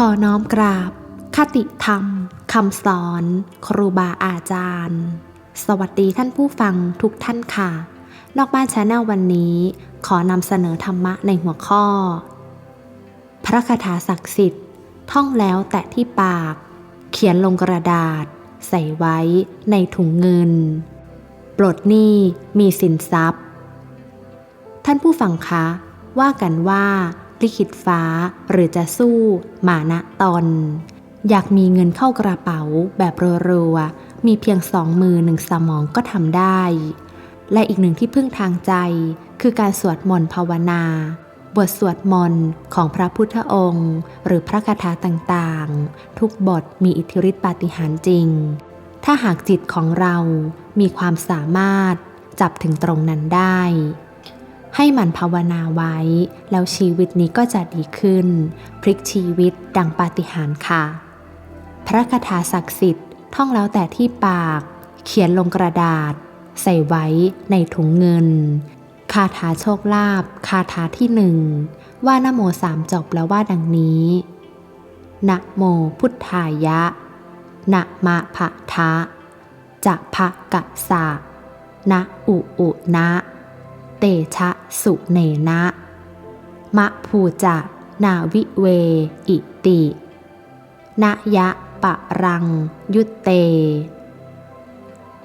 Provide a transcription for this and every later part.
ขอน้อมกราบ คติธรรมคำสอน ครูบาอาจารย์ สวัสดีท่านผู้ฟังทุกท่านค่ะ นอกบ้านชาแนลวันนี้ ขอนำเสนอธรรมะในหัวข้อ พระคาถาศักดิ์สิทธิ์ ท่องแล้วแตะที่ปาก เขียนลงกระดาษ ใส่ไว้ในถุงเงิน ปลดหนี้มีสินทรัพย์ ท่านผู้ฟังคะ ว่ากันว่า ลิขิตฟ้า หรือจะสู้หมานะตอนอยากมีเงินเข้ากระเป๋าแบบรัวๆมีเพียงสองมือหนึ่งสมองก็ทำได้ และอีกหนึ่งที่พึ่งทางใจ คือการสวดมนต์ภาวนา บทสวดมนต์ของพระพุทธองค์ หรือพระคาถาต่างๆ ทุกบทมีอิทธิฤทธิปาฏิหาริย์จริง ถ้าหากจิตของเรามีความสามารถจับถึงตรงนั้นได้ ให้มันภาวนาไว้ แล้วชีวิตนี้ก็จะดีขึ้น พลิกชีวิตดังปาฏิหาริย์ค่ะ พระคาถาศักดิ์สิทธิ์ท่องแล้วแต่ที่ปาก เขียนลงกระดาษ ใส่ไว้ในถุงเงิน คาถาโชคลาภคาถาที่หนึ่งว่านโมสามจบแล้วว่าดังนี้นะโมพุทธายะนะมะภะทะจะภะกะสะนะอุอุนะ ชะสุเนนะมะภูจะนาวิเวอิตินะยะปะรัง ยุตเต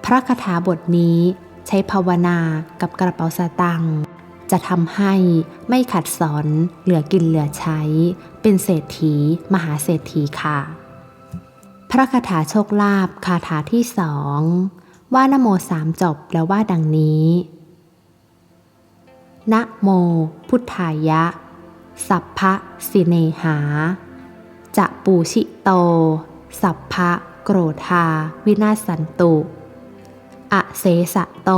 พระคาถาบทนี้ใช้ภาวนากับกระเป๋าสตังค์จะทำให้ไม่ขัดสอนเหลือกินเหลือใช้ เป็นเศรษฐีมหาเศรษฐีค่ะ พระคาถาโชคลาภคาถาที่สอง ว่านโมสามจบแล้วว่าดังนี้ นะโม พุทธายะ สัพพะสิเนหา จะปูชิโต สัพพะโกรธา วินาศสันตุ อเสสะโต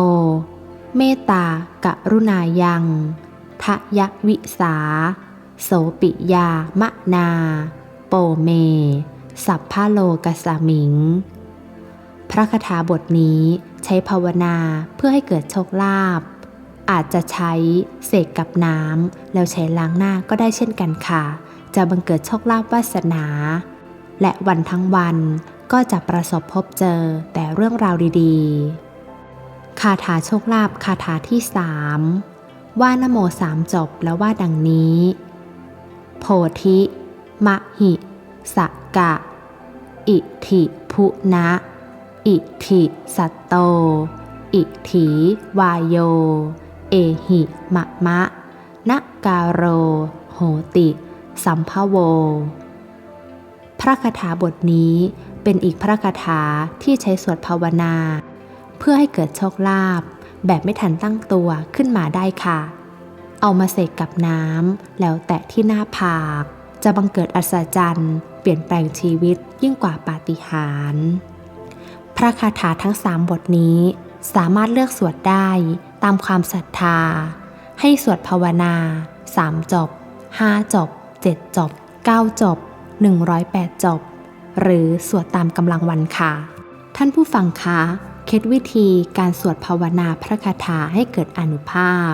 เมตตากะรุณายังทะยะวิสา โสปิยามะนา โปเม สัพพะโลกสามิง พระคาถาบทนี้ใช้ภาวนาเพื่อให้เกิดโชคลาภ อาจจะใช้เสกกับน้ำแล้วใช้ล้างหน้าก็ได้เช่นกันค่ะ จะบังเกิดโชคลาภวาสนา และวันทั้งวันก็จะประสบพบเจอแต่เรื่องราวดีๆ คาถาโชคลาภคาถาที่สามว่านโมสามจบแล้วว่าดังนี้ โพธิ มหิ สกกะอิธิพุนะ อิธิสัตโต อิถีวายโย เอหิมะมะนะกาโร โหติ สัมภโว พระคาถาบทนี้เป็นอีกพระคาถาที่ใช้สวดภาวนา เพื่อให้เกิดโชคลาภแบบไม่ทันตั้งตัวขึ้นมาได้ค่ะ เอามาเสกกับน้ำแล้วแตะที่หน้าผาก จะบังเกิดอัศจรรย์เปลี่ยนแปลงชีวิตยิ่งกว่าปาฏิหาริย์พระคาถาทั้งสามบทนี้สามารถเลือกสวดได้ ตามความศรัทธา ให้สวดภาวนาสามจบห้าจบเจ็ดจบเก้าจบหนึ่งร้อยแปดจบ หรือสวดตามกำลังวันค่ะ ท่านผู้ฟังคะ เคล็ดวิธีการสวดภาวนาพระคาถาให้เกิดอนุภาพ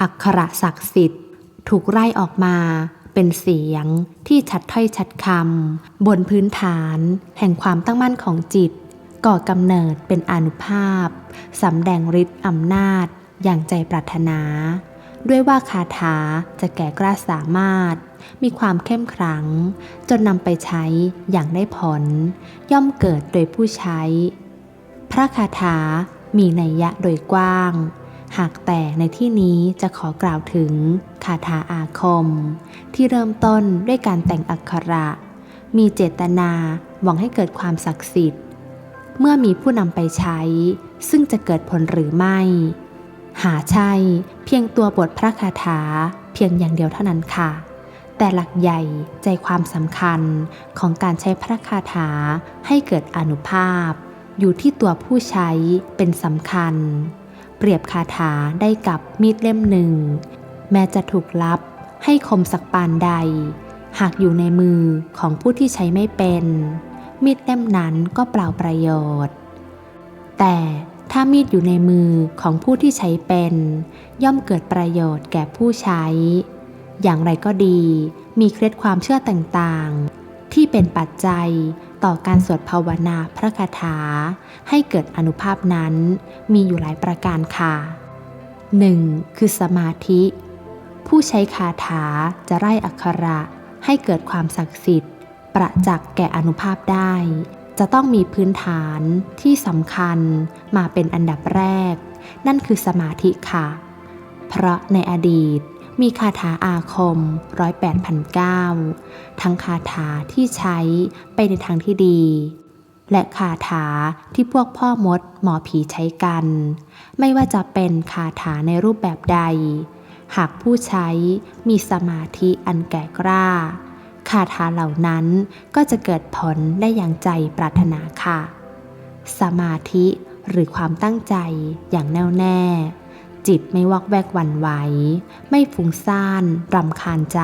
อักขระศักดิ์สิทธิ์ ถูกไล่ออกมาเป็นเสียงที่ชัดถ้อยชัดคำบนพื้นฐาน แห่งความตั้งมั่นของจิต ก่อกำเนิดเป็นอนุภาพสำแดงฤทธิ์อำนาจ อย่างใจปรารถนา ด้วยว่าคาถาจะแก่กล้าสามารถ มีความเข้มขลัง จนนำไปใช้อย่างได้ผล ย่อมเกิดโดยผู้ใช้ พระคาถามีนัยยะโดยกว้าง หากแต่ในที่นี้จะขอกล่าวถึงคาถาอาคม ที่เริ่มต้นด้วยการแต่งอักขระ มีเจตนาหวังให้เกิดความศักดิ์สิทธิ์ เมื่อมีผู้นำไปใช้ ซึ่งจะเกิดผลหรือไม่ หาใช่เพียงตัวบทพระคาถาเพียงอย่างเดียวเท่านั้นค่ะ แต่หลักใหญ่ใจความสำคัญของการใช้พระคาถาให้เกิดอนุภาพ อยู่ที่ตัวผู้ใช้เป็นสำคัญ เปรียบคาถาได้กับมีดเล่มหนึ่ง แม้จะถูกลับให้คมสักปานใด หากอยู่ในมือของผู้ที่ใช้ไม่เป็น มีดเล่มนั้นก็เปล่าประโยชน์ แต่ถ้ามีดอยู่ในมือของผู้ที่ใช้เป็น ย่อมเกิดประโยชน์แก่ผู้ใช้ อย่างไรก็ดี มีเคล็ดความเชื่อต่างๆ ที่เป็นปัจจัยต่อการสวดภาวนาพระคาถา ให้เกิดอนุภาพนั้น มีอยู่หลายประการค่ะ 1. คือสมาธิ ผู้ใช้คาถาจะไล่อักขระให้เกิดความศักดิ์สิทธิ์ ประจักษ์แก่อนุภาพได้ จะต้องมีพื้นฐานที่สำคัญมาเป็นอันดับแรก นั่นคือสมาธิค่ะ เพราะในอดีตมีคาถาอาคมร้อยแปดพันเก้าทั้งคาถาที่ใช้ไปในทางที่ดี และคาถาที่พวกพ่อมดหมอผีใช้กัน ไม่ว่าจะเป็นคาถาในรูปแบบใด หากผู้ใช้มีสมาธิอันแก่กล้า คาถาเหล่านั้นก็จะเกิดผลได้อย่างใจปรารถนาค่ะ สมาธิหรือความตั้งใจอย่างแน่วแน่ จิตไม่วอกแวกหวั่นไหว ไม่ฟุ้งซ่านรำคาญใจ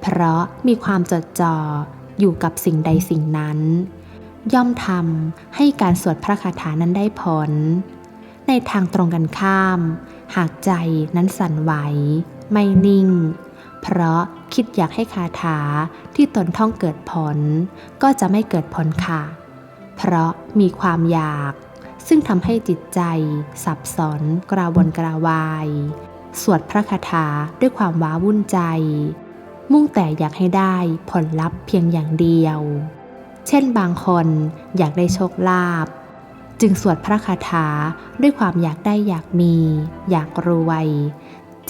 เพราะมีความจดจ่ออยู่กับสิ่งใดสิ่งนั้น ย่อมทำให้การสวดพระคาถานั้นได้ผล ในทางตรงกันข้าม หากใจนั้นสั่นไหว ไม่นิ่ง เพราะ คิดอยากให้คาถาที่ตนท่องเกิดผล ก็จะไม่เกิดผลค่ะ เพราะมีความอยาก ซึ่งทำให้จิตใจสับสนกระวนกระวาย สวดพระคาถาด้วยความว้าวุ่นใจ มุ่งแต่อยากให้ได้ผลลัพธ์เพียงอย่างเดียว เช่นบางคนอยากได้โชคลาภจึงสวดพระคาถาด้วยความอยากได้อยากมี อยากรวย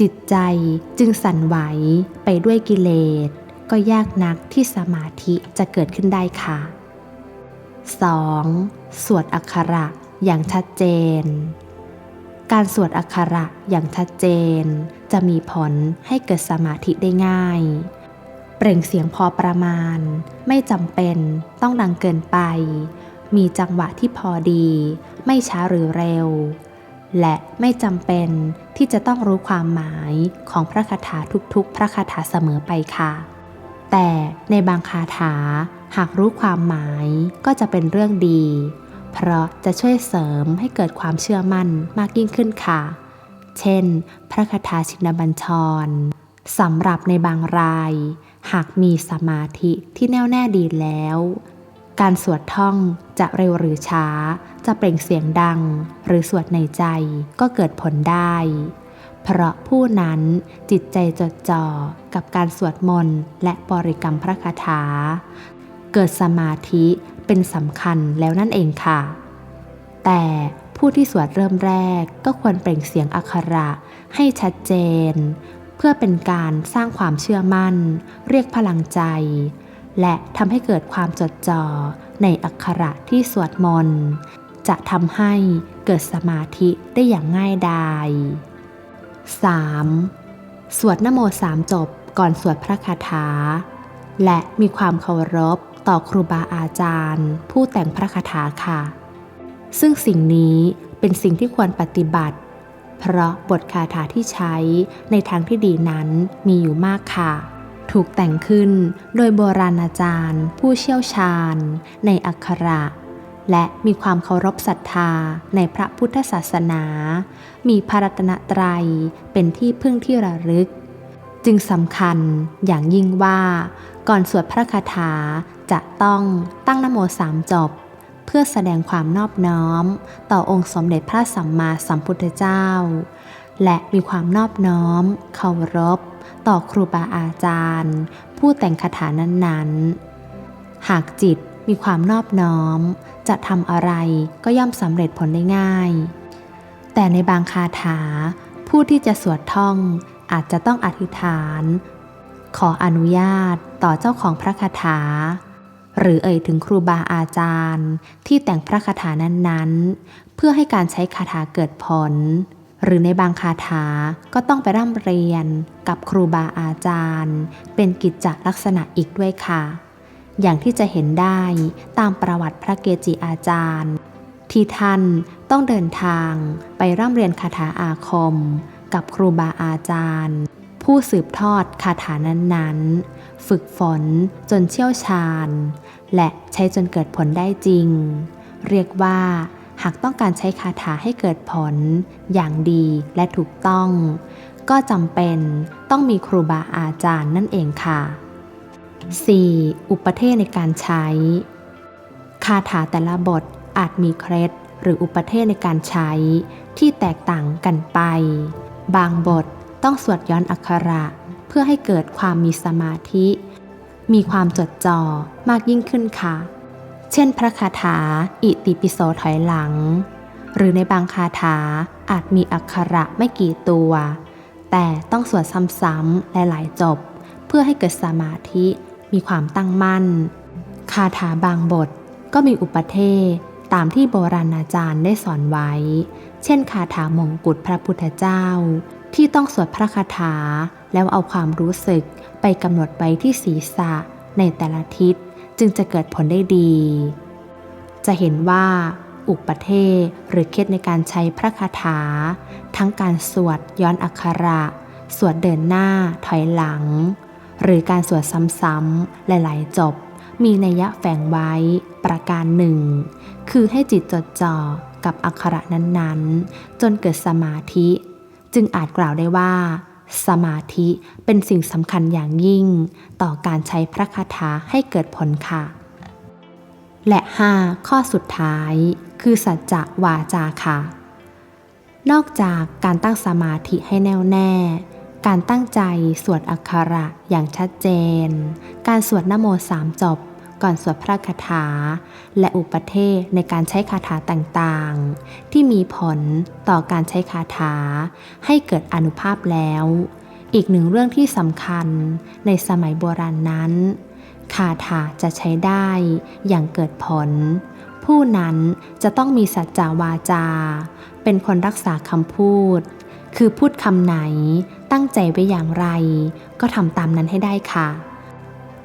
จิตใจจึงสั่นไหวไปด้วยกิเลส ก็ยากนักที่สมาธิจะเกิดขึ้นได้ค่ะ 2. สวดอักขระอย่างชัดเจน การสวดอักขระอย่างชัดเจน จะมีผลให้เกิดสมาธิได้ง่าย เปล่งเสียงพอประมาณ ไม่จำเป็นต้องดังเกินไป มีจังหวะที่พอดี ไม่ช้าหรือเร็ว และไม่จำเป็นที่จะต้องรู้ความหมายของพระคาถาทุกๆ พระคาถาเสมอไปค่ะ แต่ในบางคาถาหากรู้ความหมายก็จะเป็นเรื่องดี เพราะจะช่วยเสริมให้เกิดความเชื่อมั่นมากยิ่งขึ้นค่ะ เช่น พระคาถาชินบัญชรสำหรับในบางราย หากมีสมาธิที่แน่วแน่ดีแล้ว การสวดท่องจะเร็วหรือช้า จะเปล่งเสียงดัง หรือสวดในใจก็เกิดผลได้ เพราะผู้นั้นจิตใจจดจ่อกับการสวดมนต์และบริกรรมพระคาถา เกิดสมาธิเป็นสำคัญแล้วนั่นเองค่ะ แต่ผู้ที่สวดเริ่มแรกก็ควรเปล่งเสียงอักขระให้ชัดเจน เพื่อเป็นการสร้างความเชื่อมั่น เรียกพลังใจ และทำให้เกิดความจดจ่อในอักขระที่สวดมนต์ จะทำให้เกิดสมาธิได้อย่างง่ายดาย 3. สวดนโมสามจบก่อนสวดพระคาถา และมีความเคารพต่อครูบาอาจารย์ ผู้แต่งพระคาถาค่ะ ซึ่งสิ่งนี้เป็นสิ่งที่ควรปฏิบัติ เพราะบทคาถาที่ใช้ในทางที่ดีนั้นมีอยู่มากค่ะ ถูกแต่งขึ้นโดยโบราณอาจารย์ ผู้เชี่ยวชาญ ในอักขระ และมีความเคารพศรัทธาในพระพุทธศาสนา มีพระรัตนตรัยเป็นที่พึ่งที่ระลึก จึงสำคัญอย่างยิ่งว่าก่อนสวดพระคาถาจะต้องตั้งนโมสามจบ เพื่อแสดงความนอบน้อม ต่อองค์สมเด็จพระสัมมาสัมพุทธเจ้า และมีความนอบน้อม เคารพ ต่อครูบาอาจารย์ ผู้แต่งคาถานั้นๆ หากจิต มีความนอบน้อม จะทำอะไรก็ย่อมสำเร็จผลได้ง่าย แต่ในบางคาถา ผู้ที่จะสวดท่องอาจจะต้องอธิษฐาน ขออนุญาตต่อเจ้าของพระคาถา หรือเอ่ยถึงครูบาอาจารย์ที่แต่งพระคาถานั้นๆ เพื่อให้การใช้คาถาเกิดผล หรือในบางคาถาก็ต้องไปร่ำเรียนกับครูบาอาจารย์ เป็นกิจจลักษณะอีกด้วยค่ะ อย่างที่จะเห็นได้ตามประวัติพระเกจิอาจารย์ ที่ท่านต้องเดินทางไปร่ำเรียนคาถาอาคม กับครูบาอาจารย์ ผู้สืบทอดคาถานั้นๆ ฝึกฝนจนเชี่ยวชาญ และใช้จนเกิดผลได้จริง เรียกว่าหากต้องการใช้คาถาให้เกิดผล อย่างดีและถูกต้อง ก็จำเป็นต้องมีครูบาอาจารย์นั่นเองค่ะ 4. อุปเทศในการใช้ คาถาแต่ละบทอาจมีเคล็ดหรืออุปเทศในการใช้ที่แตกต่างกันไป บางบทต้องสวดย้อนอักขระเพื่อให้เกิดความมีสมาธิ มีความจดจ่อมากยิ่งขึ้นค่ะ เช่นพระคาถาอิติปิโสถอยหลัง หรือในบางคาถาอาจมีอักขระไม่กี่ตัว แต่ต้องสวดซ้ำๆหลายๆจบ เพื่อให้เกิดสมาธิ มีความตั้งมั่น คาถาบางบทก็มีอุปเทศตามที่โบราณอาจารย์ได้สอนไว้ เช่นคาถามงกุฎพระพุทธเจ้า ที่ต้องสวดพระคาถาแล้วเอาความรู้สึกไปกำหนดไว้ที่ศีรษะในแต่ละทิศจึงจะเกิดผลได้ดี จะเห็นว่า อุปเทศหรือเคล็ดในการใช้พระคาถา ทั้งการสวดย้อนอักขระ สวดเดินหน้าถอยหลัง หรือการสวดซ้ำๆหลายๆ จบ มีนัยยะแฝงไว้ประการหนึ่ง คือให้จิตจดจ่อกับอักขระนั้นๆ จนเกิดสมาธิ จึงอาจกล่าวได้ว่า สมาธิเป็นสิ่งสำคัญอย่างยิ่ง ต่อการใช้พระคาถาให้เกิดผลค่ะ และ 5. ข้อสุดท้าย คือสัจจะวาจาค่ะ นอกจากการตั้งสมาธิให้แน่วแน่ การตั้งใจสวดอักขระอย่างชัดเจน การสวดนโมสามจบ ก่อนสวดพระคาถา และอุปเทศในการใช้คาถาต่างๆ ที่มีผลต่อการใช้คาถา ให้เกิดอนุภาพแล้ว อีกหนึ่งเรื่องที่สำคัญในสมัยโบราณนั้น คาถาจะใช้ได้อย่างเกิดผล ผู้นั้นจะต้องมีสัจจาวาจา เป็นคนรักษาคำพูด คือพูดคำไหน ตั้งใจไว้อย่างไร ก็ทำตามนั้นให้ได้ค่ะ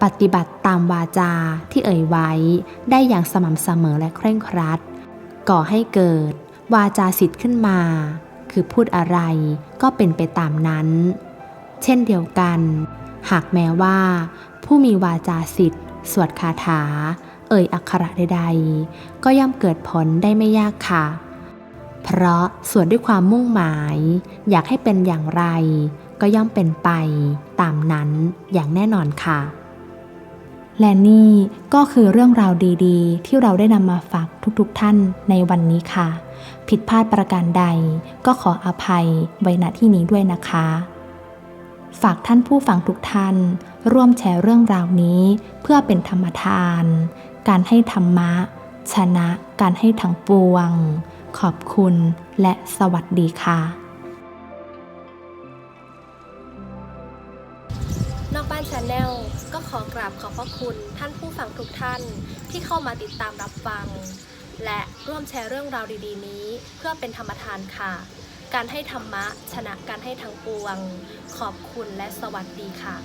ปฏิบัติตามวาจาที่เอ่ยไว้ได้อย่างสม่ำเสมอและเคร่งครัด ก่อให้เกิด วาจาสิทธิ์ขึ้นมา คือพูดอะไรก็เป็นไปตามนั้น เช่นเดียวกัน หากแม้ว่า ผู้มีวาจาสิทธิ์สวดคาถา เอ่ยอักขระใดๆ ก็ย่อมเกิดผลได้ไม่ยากค่ะ เพราะสวดด้วยความมุ่งหมาย อยากให้เป็นอย่างไร ก็ย่อมเป็นไป ตามนั้นอย่างแน่นอนค่ะ และนี่ก็คือเรื่องราวดีๆ ที่เราได้นำมาฝากทุกๆท่านในวันนี้ค่ะ ผิดพลาดประการใดก็ขออภัยไว้ณที่นี้ด้วยนะคะ ฝากท่านผู้ฟังทุกท่าน ร่วมแชร์เรื่องราวนี้เพื่อเป็นธรรมทาน การให้ธรรมะ ชนะการให้ทั้งปวง ขอบคุณและสวัสดีค่ะ นอกบ้านชาแนลก็ขอกราบขอบพระคุณท่านผู้ฟังทุกท่านที่เข้ามาติดตามรับฟัง และร่วมแชร์เรื่องราวดีๆ นี้ เพื่อเป็นธรรมทานค่ะ การให้ธรรมะชนะการให้ทั้งปวง ขอบคุณและสวัสดีค่ะ